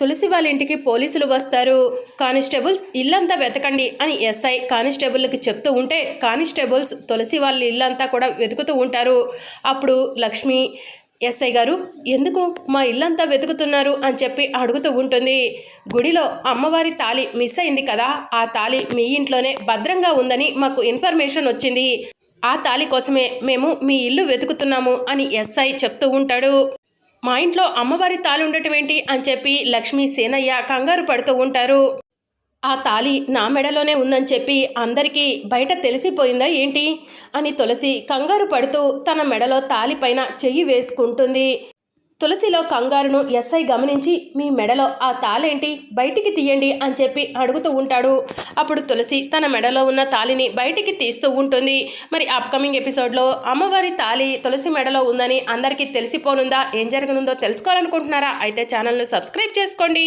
తులసి వాళ్ళ ఇంటికి పోలీసులు వస్తారు. కానిస్టేబుల్స్ ఇల్లంతా వెతకండి అని ఎస్ఐ కానిస్టేబుల్కి చెప్తూ ఉంటే కానిస్టేబుల్స్ తులసి వాళ్ళ ఇల్లంతా కూడా వెతుకుతూ ఉంటారు. అప్పుడు లక్ష్మి ఎస్ఐ గారు ఎందుకు మా ఇల్లంతా వెతుకుతున్నారు? అని చెప్పి అడుగుతూ ఉంటుంది. గుడిలో అమ్మవారి తాళి మిస్ అయింది కదా ఆ తాళి మీ ఇంట్లోనే భద్రంగా ఉందని మాకు ఇన్ఫర్మేషన్ వచ్చింది. ఆ తాళి కోసమే మేము మీ ఇల్లు వెతుకుతున్నాము అని ఎస్ఐ చెప్తూ ఉంటాడు. మా ఇంట్లో అమ్మవారి తాళి ఉండటం ఏంటి అని చెప్పి లక్ష్మీ సేనయ్య కంగారు పడుతూ ఉంటారు. ఆ తాళి నా మెడలోనే ఉందని చెప్పి అందరికీ బయట తెలిసిపోయిందా ఏంటి? అని తులసి కంగారు పడుతూ తన మెడలో తాళి పైన చెయ్యి వేసుకుంటుంది. తులసిలో కంగారును ఎస్ఐ గమనించి మీ మెడలో ఆ తాళేంటి బయటికి తీయండి అని చెప్పి అడుగుతూ ఉంటాడు. అప్పుడు తులసి తన మెడలో ఉన్న తాళిని బయటికి తీస్తూ ఉంటుంది. మరి అప్కమింగ్ ఎపిసోడ్లో అమ్మవారి తాళి తులసి మెడలో ఉందని అందరికీ తెలిసిపోనుందా? ఏం జరగనుందో తెలుసుకోవాలనుకుంటున్నారా? అయితే ఛానల్ను సబ్స్క్రైబ్ చేసుకోండి.